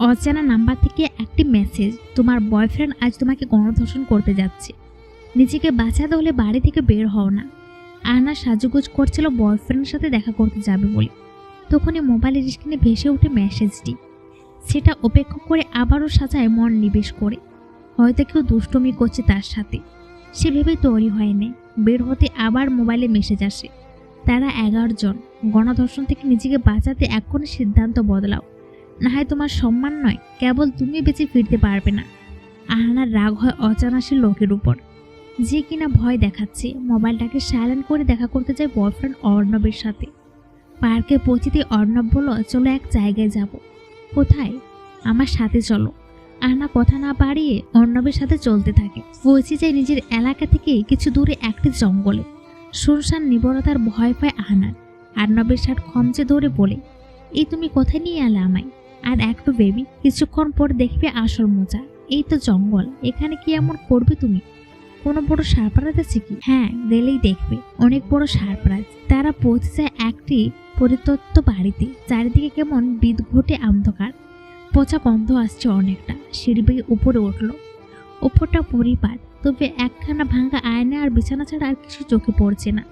অচেনা নাম্বার থেকে একটি মেসেজ তোমার বয়ফ্রেন্ড আজ তোমাকে গণধর্ষণ করতে যাচ্ছে। নিজেকে বাঁচাতে হলে বাড়ি থেকে বের হও না। আয়না সাজুগুজ করছিল বয়ফ্রেন্ডের সাথে দেখা করতে যাবে বলে। তখনই মোবাইলের স্ক্রিনে ভেসে ওঠে মেসেজটি সেটা উপেক্ষা করে আবারও সাজায় মন নিবেশ করে। হয়তো কেউ দুষ্টমি করছে তার সাথে। সে ভেবে তৈরি হয়নি। বের হতে আবার মোবাইলে মেসেজ আসে। তারা এগারো জন। গণধর্ষণ থেকে নিজেকে বাঁচাতে এখনই সিদ্ধান্ত বদলাও। না হয় তোমার সম্মান নয়, কেবল তুমি বেঁচে ফিরতে পারবে না। আহানার রাগ হয় অজানা সে লোকের উপর। যে কিনা ভয় দেখাচ্ছে, মোবাইলটাকে সাইলেন্ট করে দেখা করতে যায় বয়ফ্রেন্ড অর্ণবের সাথে। পার্কে পৌঁছিতে অর্ণব বলল, চলো এক জায়গায় যাব। কোথায়? আমার সাথে চলো। আহনা কথা না বাড়িয়ে অর্ণবের সাথে চলতে থাকে। পৌঁছে যায় নিজের এলাকা থেকে কিছু দূরে একটি জঙ্গলে। শুনশান নিবরতার ভয় পায় আহনার। আর্ণবের শার্ট খমচে ধরে বলে, এই তুমি কোথায় নিয়ে এলে আমায়? আর একটু বেবি, কিছুক্ষণ পর দেখবে আসল মজা। এই তো জঙ্গল, এখানে কি এমন করবে তুমি? কোনো বড় সারপ্রাইজ আছে কি? হ্যাঁ গেলেই দেখবে, অনেক বড় সারপ্রাইজ তারা পৌঁছে যায় একটি পরিত্যক্ত বাড়িতে। চারিদিকে কেমন বিদ বিদঘটে অন্ধকার। পচা গন্ধ আসছে অনেকটা। সিঁড়ি বেয়ে উপরে উঠল। উপরটা পরিবার তবে একখানা ভাঙা আয়না আর বিছানা ছাড়া আর কিছু চোখে পড়ছে না।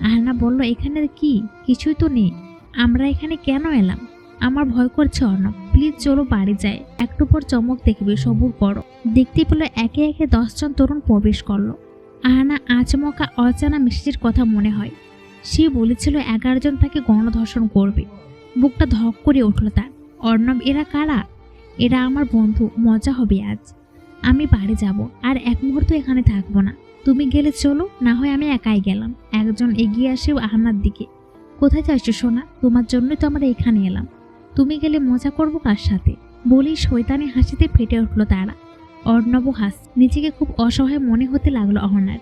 আয়না বলল, এখানে কি? কিছুই তো নেই। আমরা এখানে কেন এলাম? আমার ভয় করছে অর্ণব। প্লিজ চলো বাড়ি যায় একটু পর চমক দেখবে, সবুর করো দেখতে পেল একে একে দশজন তরুণ প্রবেশ করল। আহানা আচমকা অজানা মেসেজের কথা মনে হয়। সে বলেছিল এগারো জন তাকে গণধর্ষণ করবে। বুকটা ধক করে উঠল তার। অর্ণব, এরা কারা? এরা আমার বন্ধু, মজা হবে আজ। আমি বাড়ি যাব, আর এক মুহূর্ত এখানে থাকব না। তুমি গেলে চলো, না হয় আমি একাই গেলাম। একজন এগিয়ে আসে আহানার দিকে। কোথায় যাচ্ছ সোনা? তোমার জন্যই তো আমরা এখানে এলাম। তুমি গেলে মজা করব কার সাথে? বলেই শৈতানি হাসিতে ফেটে উঠল তারা। অর্ণব হাস নিজেকে খুব অসহায় মনে হতে লাগল অহনার।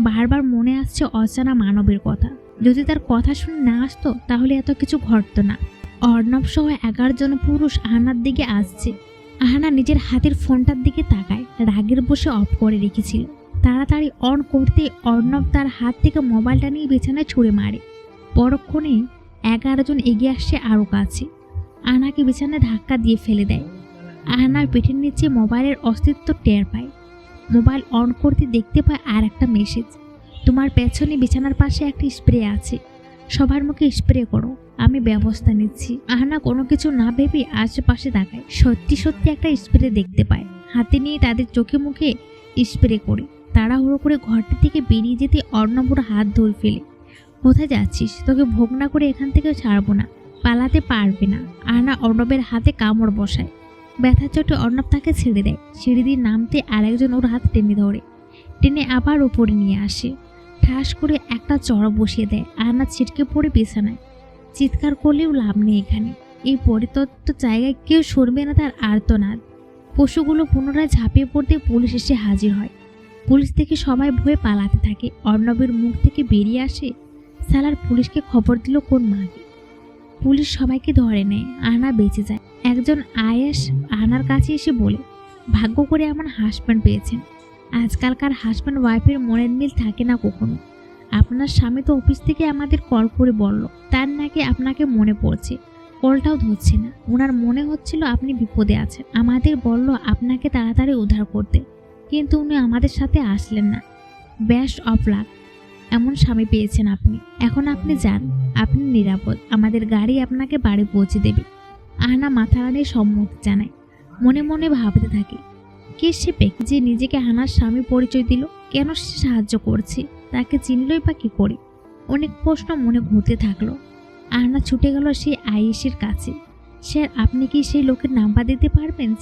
বারবার মনে আসছে অজানা মানবের কথা। যদি তার কথা শুনে না আসতো, তাহলে এত কিছু ঘটতো না। অর্ণব সহ এগারো জন পুরুষ আহানার দিকে আসছে। আহানা নিজের হাতের ফোনটার দিকে তাকায়, রাগের বসে অফ করে রেখেছিল। তাড়াতাড়ি অন করতে অর্ণব তার হাত থেকে মোবাইলটা নিয়ে বিছানায় ছুঁড়ে মারে। পরক্ষণে এগারো জন এগিয়ে আসছে আরও কাছে। আহনাকে বিছানায় ধাক্কা দিয়ে ফেলে দেয়। আহনার পিঠের নিচে মোবাইলের অস্তিত্ব টের পায়। মোবাইল অন করতে দেখতে পায় আর একটা মেসেজ তোমার পেছনে বিছানার পাশে একটা স্প্রে আছে। সবার মুখে স্প্রে করো, আমি ব্যবস্থা নিচ্ছি। আহনা কোনো কিছু না ভেবে আশেপাশে তাকায়। সত্যি সত্যি একটা স্প্রে দেখতে পায়। হাতে নিয়ে তাদের চোখে মুখে স্প্রে করে। তাড়াহুড়ো করে ঘরটি থেকে বেরিয়ে যেতে অর্ণবুর হাত ধরে ফেলে। কোথায় যাচ্ছিস? তোকে ভোগ না করে এখান থেকে ছাড়বো না। পালাতে পারবে না। আহনা অর্ণবের হাতে কামড় বসায়। ব্যথা চোটে অর্ণব তাকে ছেড়ে দেয়। সিঁড়ি দিয়ে নামতে আরেকজন ওর হাত টেনে ধরে। টেনে আবার উপরে নিয়ে আসে। ঠাস করে একটা চড় বসিয়ে দেয়। আহনা ছিটকে পড়ে বিছানায়। চিৎকার করলেও লাভ নেই এখানে। এই পরিত্যক্ত জায়গায় কেউ সরবে না তার আর্তনাদ। পশুগুলো পুনরায় ঝাঁপিয়ে পড়তে পুলিশ এসে হাজির হয়। পুলিশ থেকে সবাই ভয়ে পালাতে থাকে। অর্ণবের মুখ থেকে বেরিয়ে আসে। সালার পুলিশকে খবর দিল কোন মাকে। পুলিশ সবাইকে ধরে নেয়, আনা বেঁচে যায়। একজন আয়েস আনার কাছে এসে বলে, ভাগ্য করে আমার হাজব্যান্ড পেয়েছেন। আজকালকার হাজব্যান্ড ওয়াইফের মনের মিল থাকে না কখনো। আপনার স্বামী তো অফিস থেকে আমাদের কল করে বলল, তার নাকি আপনাকে মনে পড়ছে। কলটাও ধরছে না। ওনার মনে হচ্ছিল আপনি বিপদে আছেন। আমাদের বলল আপনাকে তাড়াতাড়ি উদ্ধার করতে। কিন্তু উনি আমাদের সাথে আসলেন না। ব্যাস অফ লাক এমন স্বামী পেয়েছেন আপনি। এখন আপনি যান, আপনি নিরাপদ। আমাদের গাড়ি আপনাকে বাড়ি পৌঁছে দেবে। আহনা মাথা রানিয়ে সম্মতি জানায়। মনে মনে ভাবতে থাকে, কে সে ব্যক্তি যে নিজেকে হানার স্বামী পরিচয় দিল? কেন সে সাহায্য করছে? তাকে চিনলই বা কী করে? অনেক প্রশ্ন মনে ঘুরতে থাকল। আহনা ছুটে গেল সেই আয়েশের কাছে। স্যার আপনি কি সেই লোকের নাম্বার দিতে পারবেন?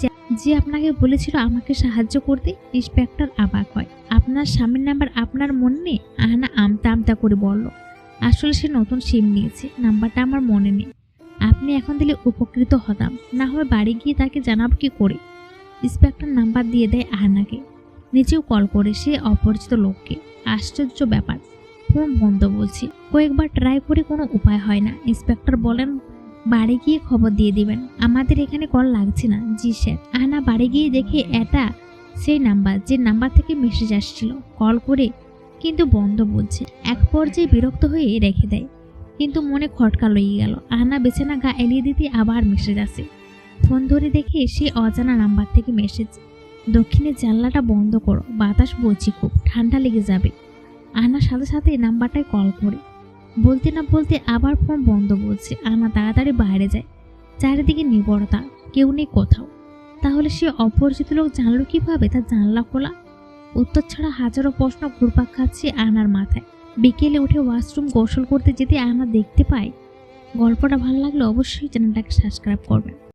যে আপনাকে বলেছিল আমাকে সাহায্য করতে, ইন্সপেক্টর অবাক হয়। আপনার স্বামীর নাম্বার আপনার মনে নেই? আহনা, আমতা আমতা করে বলল। আসলে সে নতুন সিম নিয়েছে। নাম্বারটা আমার মনে নেই। আপনি এখন দিলে উপকৃত হতাম। না হলে বাড়ি গিয়ে তাকে জানাব কি করে? ইন্সপেক্টর নাম্বার দিয়ে দেয় আহনাকে। নিজেও কল করে সে অপরিচিত লোককে। আশ্চর্য ব্যাপার। ফোন বন্ধ বলছি। কয়েকবার ট্রাই করে কোনো উপায় হয় না। ইন্সপেক্টর বলেন বাড়ি গিয়ে খবর দিয়ে দিবেন। আমাদের এখানে কল লাগছে না, জি স্যার। আহনা বাড়ি গিয়ে দেখে এটা সেই নাম্বার, যে নাম্বার থেকে মেসেজ আসছিল, কল করে কিন্তু বন্ধ বলছে। এক পর্যায়ে বিরক্ত হয়ে রেখে দেয়, কিন্তু মনে খটকা লইয়ে গেল। আহনা বেছানা গা এলিয়ে দিতে আবার মেসেজ আসে। ফোন ধরে দেখে সে অজানা নাম্বার থেকে মেসেজ দক্ষিণের জানলাটা বন্ধ করো, বাতাস বইছি খুব, ঠান্ডা লেগে যাবে। আনার সাথে সাথে নাম্বারটায় কল করে। বলতে না বলতে আবার ফোন বন্ধ বলছে। আনা তাড়াতাড়ি বাইরে যায়। চারিদিকে নিবরতা কেউ নেই কোথাও। তাহলে সে অপরিচিত লোক জানলো কীভাবে? তার জানলা খোলা। উত্তর ছাড়া হাজারো প্রশ্ন ঘুরপাক খাচ্ছে আনার মাথায়। বিকেলে উঠে ওয়াশরুম গোসল করতে যেতে আনা দেখতে পায়। গল্পটা ভালো লাগলে অবশ্যই চ্যানেলটাকে সাবস্ক্রাইব করবেন।